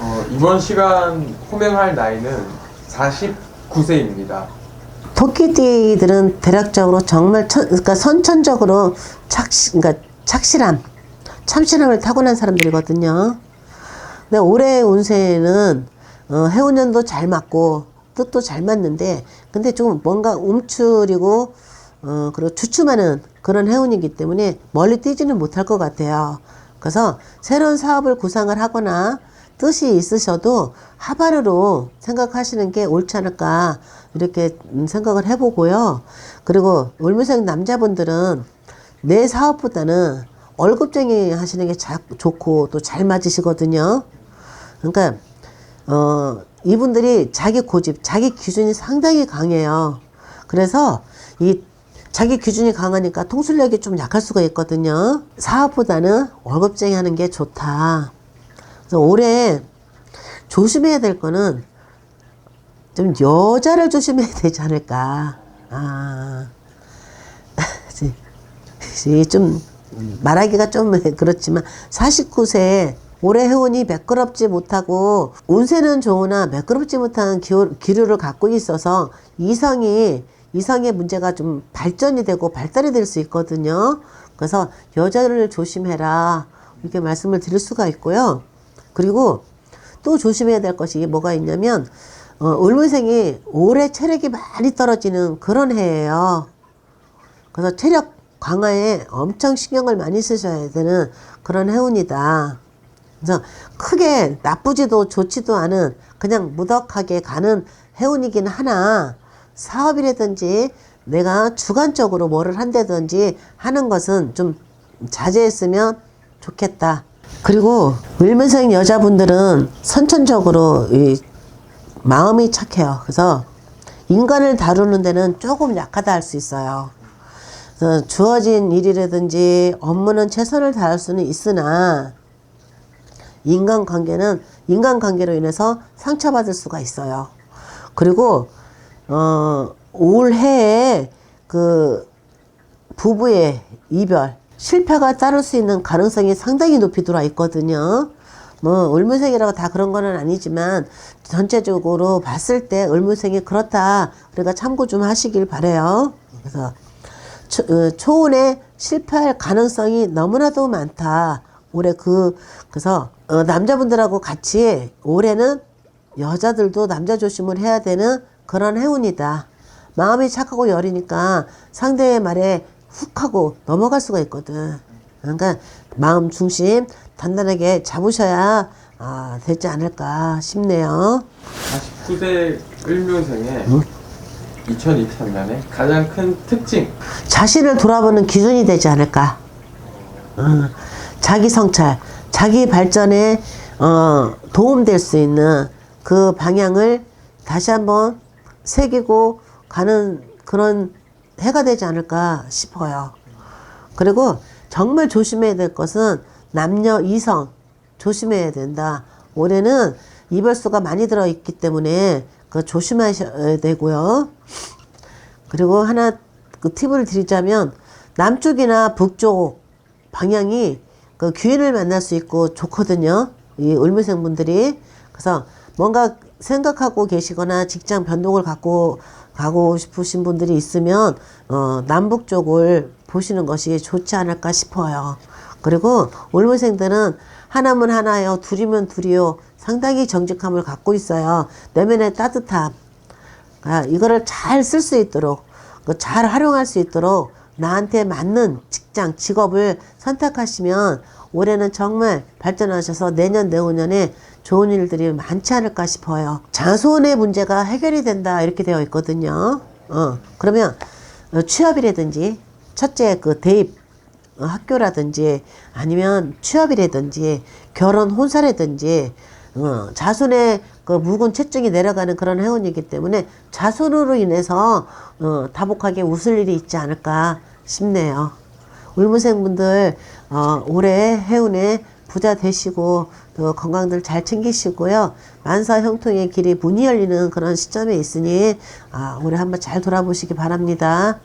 어, 이번 시간 호명할 나이는 49세입니다. 토끼띠들은 대략적으로 정말 천, 그러니까 선천적으로 착시, 그러니까 착실함, 참신함을 타고난 사람들이거든요. 근데 올해 운세는 어, 해운년도 잘 맞고 뜻도 잘 맞는데 근데 좀 뭔가 움츠리고 어, 그리고 주춤하는 그런 해운이기 때문에 멀리 뛰지는 못할 것 같아요. 그래서 새로운 사업을 구상을 하거나 뜻이 있으셔도 하바르로 생각하시는 게 옳지 않을까 이렇게 음, 생각을 해보고요. 그리고 울무생 남자분들은 내 사업보다는 월급쟁이 하시는 게 자, 좋고 또 잘 맞으시거든요. 그러니까 어, 이분들이 자기 고집, 자기 기준이 상당히 강해요. 그래서 이 자기 기준이 강하니까 통술력이 좀 약할 수가 있거든요. 사업보다는 월급쟁이 하는 게 좋다. 올해 조심해야 될 거는 좀 여자를 조심해야 되지 않을까. 아, 좀 말하기가 좀 그렇지만 49세 올해 해운이 매끄럽지 못하고 운세는 좋으나 매끄럽지 못한 기류를 갖고 있어서 이성이 이성의 문제가 좀 발전이 되고 발달이 될 수 있거든요. 그래서 여자를 조심해라 이렇게 말씀을 드릴 수가 있고요. 그리고 또 조심해야 될 것이 뭐가 있냐면 어, 을물생이 올해 체력이 많이 떨어지는 그런 해예요. 그래서 체력 강화에 엄청 신경을 많이 쓰셔야 되는 그런 해운이다. 그래서 크게 나쁘지도 좋지도 않은 그냥 무덕하게 가는 해운이긴 하나 사업이라든지 내가 주관적으로 뭐를 한다든지 하는 것은 좀 자제했으면 좋겠다. 그리고 을문생 여자분들은 선천적으로 이 마음이 착해요. 그래서 인간을 다루는 데는 조금 약하다 할 수 있어요. 주어진 일이라든지 업무는 최선을 다할 수는 있으나 인간관계는 인간관계로 인해서 상처받을 수가 있어요. 그리고 어, 올해에 그 부부의 이별 실패가 따를 수 있는 가능성이 상당히 높이 들어와 있거든요. 뭐 을무생이라고 다 그런 거는 아니지만 전체적으로 봤을 때 을무생이 그렇다. 그러니까 참고 좀 하시길 바래요. 그래서 초, 어, 초운에 실패할 가능성이 너무나도 많다. 올해 그 그래서 어, 남자분들하고 같이 올해는 여자들도 남자 조심을 해야 되는 그런 해운이다. 마음이 착하고 여리니까 상대의 말에 훅 하고 넘어갈 수가 있거든. 그러니까 마음 중심 단단하게 잡으셔야 아, 되지 않을까 싶네요. 49세 을묘생의 2023년에 가장 큰 특징 자신을 돌아보는 기준이 되지 않을까. 어, 자기 성찰, 자기 발전에 어, 도움될 수 있는 그 방향을 다시 한번 새기고 가는 그런 해가 되지 않을까 싶어요. 그리고 정말 조심해야 될 것은 남녀 이성 조심해야 된다. 올해는 이별수가 많이 들어있기 때문에 그 조심하셔야 되고요. 그리고 하나 그 팁을 드리자면 남쪽이나 북쪽 방향이 그 귀인을 만날 수 있고 좋거든요. 이 을무생 분들이 그래서 뭔가 생각하고 계시거나 직장 변동을 갖고 가고 싶으신 분들이 있으면 어, 남북 쪽을 보시는 것이 좋지 않을까 싶어요. 그리고 을무생들은 하나면 하나요, 둘이면 둘이요. 상당히 정직함을 갖고 있어요. 내면의 따뜻함. 아, 이거를 잘 쓸 수 있도록, 그잘 활용할 수 있도록 나한테 맞는 직장, 직업을 선택하시면 올해는 정말 발전하셔서 내년, 내후년에 좋은 일들이 많지 않을까 싶어요. 자손의 문제가 해결이 된다 이렇게 되어 있거든요. 어, 그러면 어, 취업이라든지 첫째 그 대입 어, 학교라든지 아니면 취업이라든지 결혼 혼사라든지 어, 자손의 그 묵은 채증이 내려가는 그런 해운이기 때문에 자손으로 인해서 어, 다복하게 웃을 일이 있지 않을까 싶네요. 울무생 분들 어, 올해 해운에 부자 되시고 또 건강들 잘 챙기시고요. 만사 형통의 길이 문이 열리는 그런 시점에 있으니 아, 올해 한번 잘 돌아보시기 바랍니다.